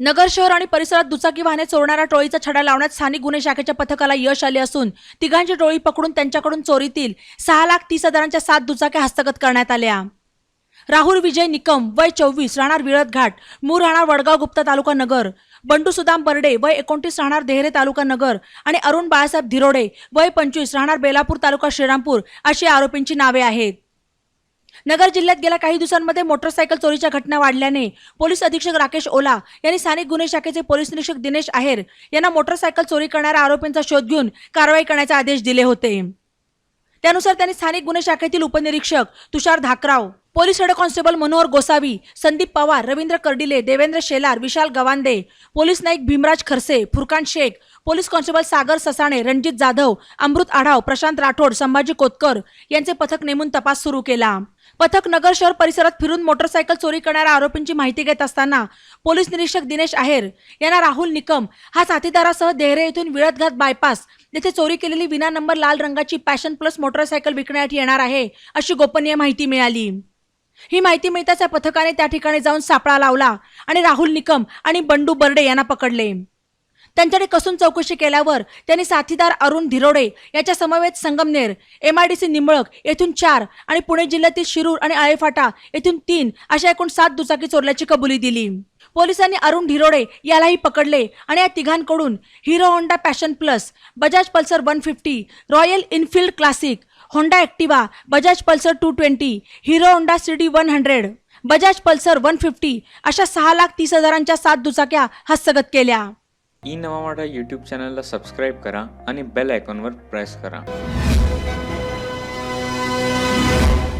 नगर शहर आणि परिसरात दुचाकी वाहने चोरणाऱ्या टोळीचा छडा लावण्यात स्थानिक गुन्हे शाखेच्या पथकाला यश आले असून तिघांची टोळी पकडून त्यांच्याकडून चोरीतील सहा लाख तीस हजारांच्या सात दुचाक्या हस्तगत करण्यात आल्या. राहुल विजय निकम वय चोवीस राहणार विळद घाट मूळ राहणार वडगाव गुप्ता तालुका नगर बंडू सुदाम बर्डे वय एकोणतीस राहणार देहरे तालुका नगर आणि अरुण बाळासाहेब धिरोडे वय पंचवीस राहणार बेलापूर तालुका श्रीरामपूर अशी आरोपींची नावे आहेत. नगर जिल्ह्यात गेल्या काही दिवसांमध्ये मोटरसायकल चोरीच्या घटना वाढल्याने पोलीस अधीक्षक राकेश ओला यांनी स्थानिक गुन्हे शाखेचे पोलीस निरीक्षक दिनेश आहेर यांना मोटरसायकल चोरी करणाऱ्या आरोपींचा शोध घेऊन कारवाई करण्याचे आदेश दिले होते. त्यानुसार त्यांनी स्थानिक गुन्हे शाखेतील उपनिरीक्षक Tushar Dhakrao police head constable Manohar Gosavi Sandeep Pawar Ravindra Kardile Devendra Shelar Vishal Gavande police Naik Bhimraj Kharse Furkan Shaikh police constable Sagar Sasane Ranjit Jadhav Amrut Adhav Prashant Rathod Sambhaji Kotkar यांचे पथक नेमून तपास सुरू केला. पथक नगर शहर परिसरात फिरून मोटरसायकल चोरी करणाऱ्या आरोपींची माहिती घेत असताना पोलीस निरीक्षक दिनेश आहेर यांना राहुल निकम हा साथीदारासह देहरे येथून विळतघात बायपास येथे चोरी केलेली विना नंबर लाल रंगाची पॅशन प्लस मोटरसायकल विकण्यात येणार आहे अशी गोपनीय माहिती मिळाली. ही माहिती मिळताच या पथकाने त्या ठिकाणी जाऊन सापळा लावला आणि राहुल निकम आणि बंडू बर्डे यांना पकडले. त्यांच्याकडे कसून चौकशी केल्यावर त्यांनी साथीदार अरुण धिरोडे याच्या समवेत संगमनेर एमआयडीसी निंबळक येथून चार आणि पुणे जिल्ह्यातील शिरूर आणि आळेफाटा येथून तीन अशा एकूण सात दुचाकी चोरल्याची कबुली दिली. पोलिसांनी अरुण ढिरोडे यालाही पकडले आणि या तिघांकडून Hero Honda Passion Plus Bajaj Pulsar one fifty Royal Enfield Classic Honda Activa Bajaj Pulsar two twenty Hero Honda City one hundred Bajaj Pulsar one fifty अशा सहा लाख तीस हजारांच्या सात दुचाक्या हस्तगत केल्या. ई नवामाडा यूट्यूब चॅनलला सबस्क्राईब करा आणि बेल आयकॉनवर प्रेस करा.